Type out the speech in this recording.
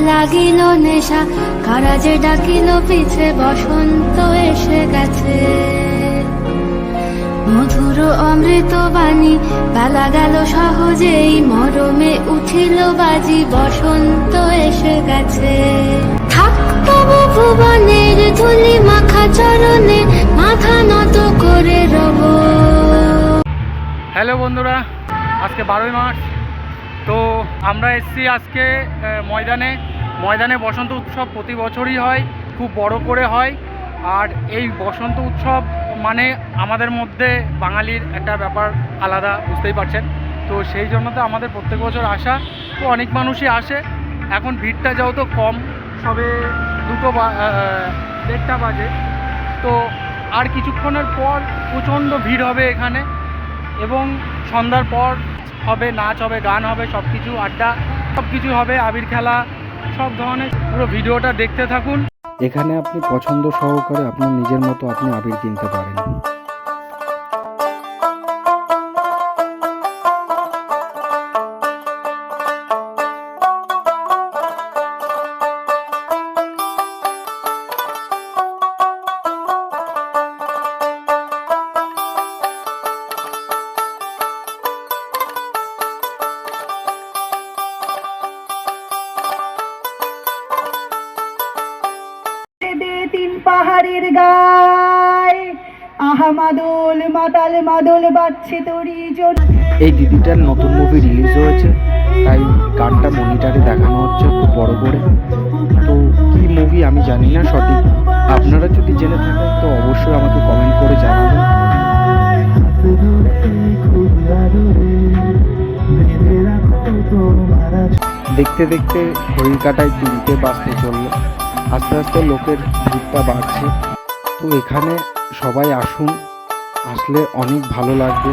লাগিল নেশা, কারা যে ডাকিল পিছে, বসন্ত এসে গেছে। মধুর অমৃত বাণী, বেলা গেল সহজেই, মরমে উঠিল বাজি, বসন্ত এসে গেছে। ভুবনের ধুলি মাখা চরণে, মাথা নত করে রব। হ্যালো বন্ধুরা, আজকে বারোই মার্চ। আমরা এসছি আজকে ময়দানে। ময়দানে বসন্ত উৎসব প্রতি বছরই হয়, খুব বড় করে হয়। আর এই বসন্ত উৎসব মানে আমাদের মধ্যে বাঙালির একটা ব্যাপার আলাদা, বুঝতেই পারছেন? তো সেই জন্য তো আমাদের প্রত্যেক বছর আসা। তো অনেক মানুষই আসে। এখন ভিড়টা যেহেতু কম, সবে দুটো বা- দেড়টা বাজে। তো আর কিছুক্ষণের পর প্রচণ্ড ভিড় হবে এখানে। এবং সন্ধ্যার পর হবে, নাচ হবে, গান হবে সব কিছু আড্ডা সব কিছু হবে, আবির খেলা, সব ধরনের। পুরো ভিডিওটা দেখতে থাকুন। এখানে আপনি পছন্দ সহকারে আপনার নিজের মতো আপনি আবির কিনতে পারেন। পাহাড়ের গায় আহা মাদল মাতাল মাদল বাজছে তরি এই দিদিটার নতুন মুভি রিলিজ হয়েছে, তাই গানটা মনিটারে দেখানো হচ্ছে খুব বড় করে। তো কি মুভি আমি জানি না সঠিক। আপনারা যদি জেনে থাকেন, তো অবশ্যই আমাকে কমেন্ট করে জানাবেন। দেখতে দেখতে ঘড়ির কাটায় তিনটে বাজতে চলল আস্তে আস্তে লোকের ভিড়টা বাড়ছে। তো এখানে সবাই আসুন আসলে অনেক ভালো লাগবে।